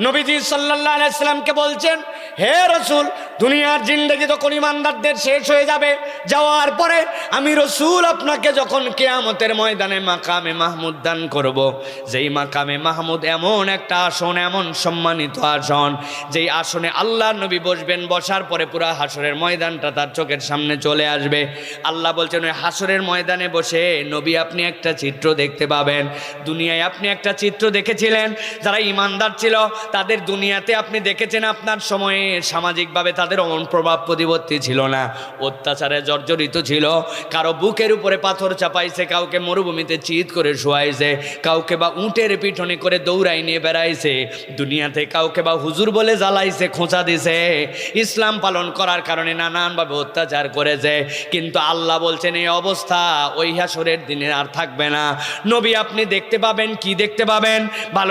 নবীজি সাল্লাল্লাহু আলাইহি সাল্লামকে বলছেন, হে রসুল, দুনিয়ার জিন্দগি তখন ইমানদারদের শেষ হয়ে যাবে, যাওয়ার পরে আমি রসুল আপনাকে যখন কেয়ামতের ময়দানে মাকামে মাহমুদ দান করব। যেই মাকামে মাহমুদ এমন একটা আসন, এমন সম্মানিত আসন, যেই আসনে আল্লাহ নবী বসবেন, বসার পরে পুরা হাসরের ময়দানটা তার চোখের সামনে চলে আসবে। আল্লাহ বলছেন, ওই হাসরের ময়দানে বসে নবী আপনি একটা চিত্র দেখতে পাবেন। দুনিয়ায় আপনি একটা চিত্র দেখেছিলেন, যারা ইমানদার ছিল তাদের দুনিয়াতে আপনি দেখেছেন আপনার সময়ে সামাজিকভাবে তাদের অমন প্রভাব প্রতিপত্তি ছিল না। অত্যাচারে জর্জরিত ছিল। কারও বুকের উপরে পাথর চাপাইছে, কাউকে মরুভূমিতে চিৎ করে শোয়াইছে, কাউকে বা উটের পিঠনে করে দৌড়াই নিয়ে বেড়াইছে। দুনিয়াতে কাউকে বা হুজুর বলে জ্বালাইছে, খোঁচা দিছে। ইসলাম পালন করার কারণে নানানভাবে অত্যাচার করেছে। কিন্তু আল্লাহ বলছেন, এই অবস্থা ওই হাসরের দিনে আর থাকবে না। নবী, আপনি দেখতে পাবেন, কি দেখতে পাবেন? ভালো